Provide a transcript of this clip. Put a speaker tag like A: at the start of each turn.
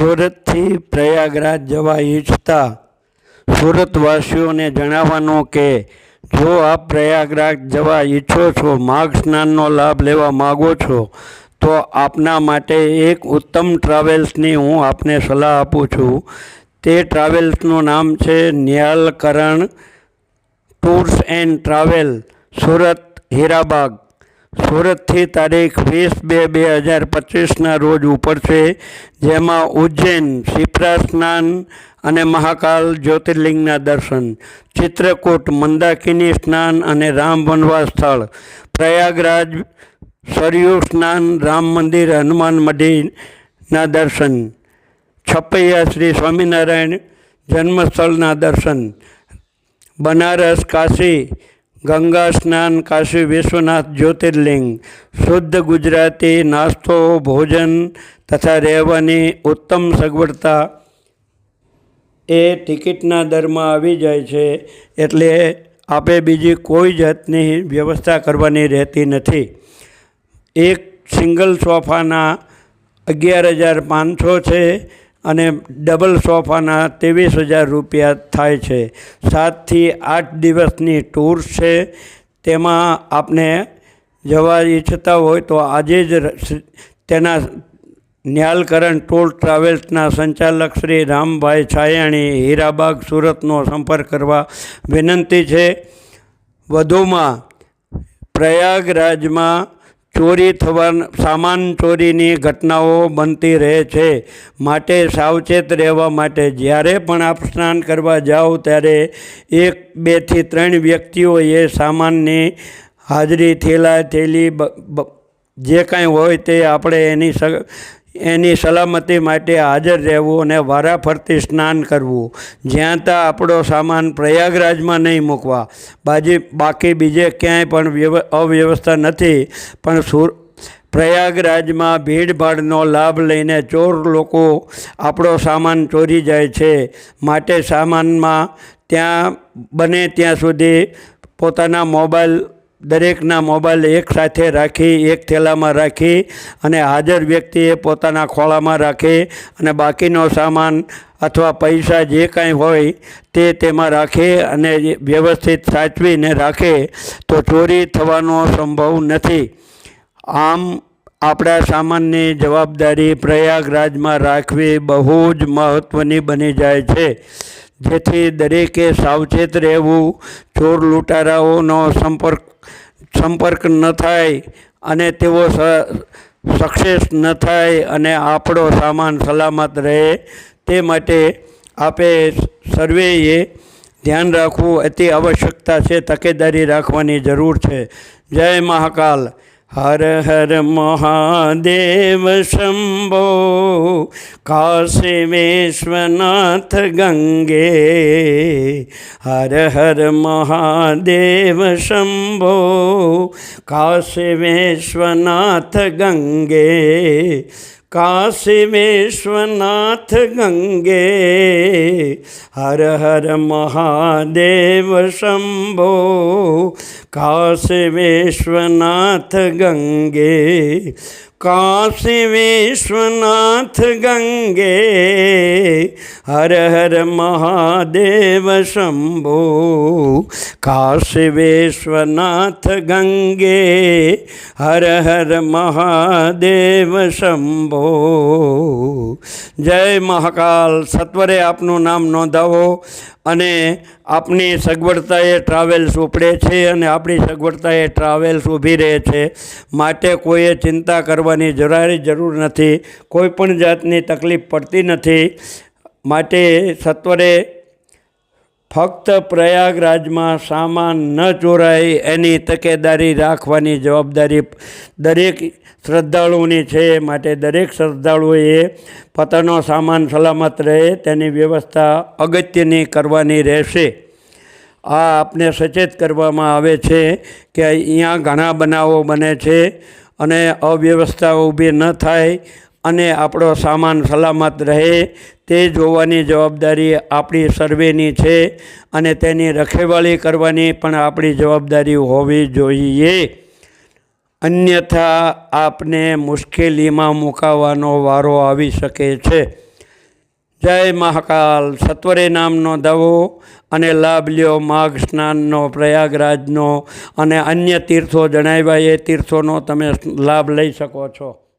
A: સુરતથી પ્રયાગરાજ જવા ઈચ્છતા સુરતવાસીઓને જણાવવાનું કે, જો આપ પ્રયાગરાજ જવા ઈચ્છો છો, માઘ સ્નાનનો લાભ લેવા માગો છો, તો આપના માટે એક ઉત્તમ ટ્રાવેલ્સની હું આપને સલાહ આપું છું. તે ટ્રાવેલ્સનું નામ છે Nihalkaran tours and travel, Surat Hirabag. સુરતથી તારીખ વીસ બે બે હજાર પચીસના રોજ ઉપડશે જેમાં ઉજ્જૈન શિપ્રા સ્નાન અને મહાકાલ જ્યોતિર્લિંગના દર્શન, ચિત્રકૂટ, મંદાકિની સ્નાન અને રામ વનવાસ સ્થળ, પ્રયાગરાજ સરયુ સ્નાન, રામ મંદિર, હનુમાન મઢીના દર્શન, છપૈયા શ્રી સ્વામિનારાયણ જન્મસ્થળના દર્શન, બનારસ કાશી ગંગા સ્નાન કાશી વિશ્વનાથ જ્યોતિર્લિંગ, શુદ્ધ ગુજરાતી નાસ્તો, ભોજન તથા રહેવાની ઉત્તમ સગવડતા એ ટિકિટના દરમાં આવી જાય છે એટલે આપે બીજી કોઈ જાતની વ્યવસ્થા કરવાની રહેતી નથી. એક સિંગલ સોફાના અગિયાર હજાર પાંચસો છે અને ડબલ સોફાના ત્રેવીસ હજાર રૂપિયા થાય છે. સાતથી આઠ દિવસની ટૂર છે. તેમાં આપને જવા ઈચ્છતા હોય તો આજે જ તેના ન્યાલકરણ ટોલ ટ્રાવેલ્સના સંચાલક શ્રી રામભાઈ છાયાણી હીરાબાગ સુરતનો સંપર્ક કરવા વિનંતી છે. વધુમાં પ્રયાગરાજમાં ચોરી થવા સામાન ચોરીની ઘટનાઓ બનતી રહે છે, માટે સાવચેત રહેવા માટે જ્યારે પણ આપ સ્નાન કરવા જાઓ ત્યારે એક, બેથી ત્રણ વ્યક્તિઓએ સામાનની હાજરી થેલા, થેલી જે કાંઈ હોય તે આપણે એની એની સલામતી માટે હાજર રહેવું અને વારાફરતી સ્નાન કરવું. જ્યાં ત્યાં આપણો સામાન પ્રયાગરાજમાં નહીં મૂકવા. બાજી, બાકી બીજે ક્યાંય પણ વ્યવ, અવ્યવસ્થા નથી, પણ સુર, પ્રયાગરાજમાં ભીડભાડનો લાભ લઈને ચોર લોકો આપણો સામાન ચોરી જાય છે. માટે સામાનમાં ત્યાં બને ત્યાં સુધી પોતાના મોબાઈલ દરેકના મોબાઈલ એક સાથે રાખી, એક થેલામાં રાખી અને હાજર વ્યક્તિએ પોતાના ખોળામાં રાખી અને બાકીનો સામાન અથવા પૈસા જે કાંઈ હોય તે તેમાં રાખે અને વ્યવસ્થિત સાચવીને રાખે તો ચોરી થવાનો સંભવ નથી. આમ, આપણા સામાનની જવાબદારી પ્રયાગરાજમાં રાખવી બહુ જ મહત્ત્વની બની જાય છે. જેથી દરેકે સાવચેત રહેવું, ચોર લૂંટારાઓનો સંપર્ક સંપર્ક ન થાય અને તેઓ સક્સેસ ન થાય અને આપણો સામાન સલામત રહે, તે માટે આપે સર્વેએ ધ્યાન રાખવું અતિ આવશ્યકતા છે, તકેદારી રાખવાની જરૂર છે. જય મહાકાલ. હર હર મહાદેવ શંભો કાશી વિશ્વનાથ ગંગે હર હર મહાદેવ શંભો કાશી વિશ્વનાથ ગંગે કાશી વિશ્વનાથ ગંગે હર હર મહાદેવ શંભો કાશીવિશ્વનાથ ગંગે કાશી વિશ્વનાથ ગંગે હર હર મહાદેવ શંભો કાશી વિશ્વનાથ ગંગે હર હર મહાદેવ શંભો જય મહાકાલ સત્વરે આપનું નામ નોંધાવો અને આપની સગવડતાએ ટ્રાવેલ્સ ઉપડે છે અને આપણી સગવડતાએ ટ્રાવેલ્સ ઊભી રહે છે. માટે કોઈએ ચિંતા કરવાની જરાય જરૂર નથી, કોઈ પણ જાતની તકલીફ પડતી નથી. માટે સત્વરે ફક્ત પ્રયાગરાજમાં સામાન ન ચોરાય એની તકેદારી રાખવાની જવાબદારી દરેક શ્રદ્ધાળુઓની છે. માટે દરેક શ્રદ્ધાળુઓએ પોતાનો સામાન સલામત રહે, તેની વ્યવસ્થા અગત્યની કરવાની રહેશે. આ આપને સચેત કરવામાં આવે છે કે અહીંયા ઘણા બનાવો બને છે. અને અવ્યવસ્થા ઊભી ન થાય અને આપણો સામાન સલામત રહે, તે જોવાની જવાબદારી આપણી સર્વેની છે અને તેની રખેવાળી કરવાની પણ આપણી જવાબદારી હોવી જોઈએ. અન્યથા આપને મુશ્કેલીમાં મુકાવાનો વારો આવી શકે છે. જય મહાકાલ. સત્વરે નામનો દવો અને લાભ લ્યો માઘ સ્નાનનો, પ્રયાગરાજનો અને અન્ય તીર્થો જણાવ્યા. એ તીર્થોનો તમે લાભ લઈ શકો છો.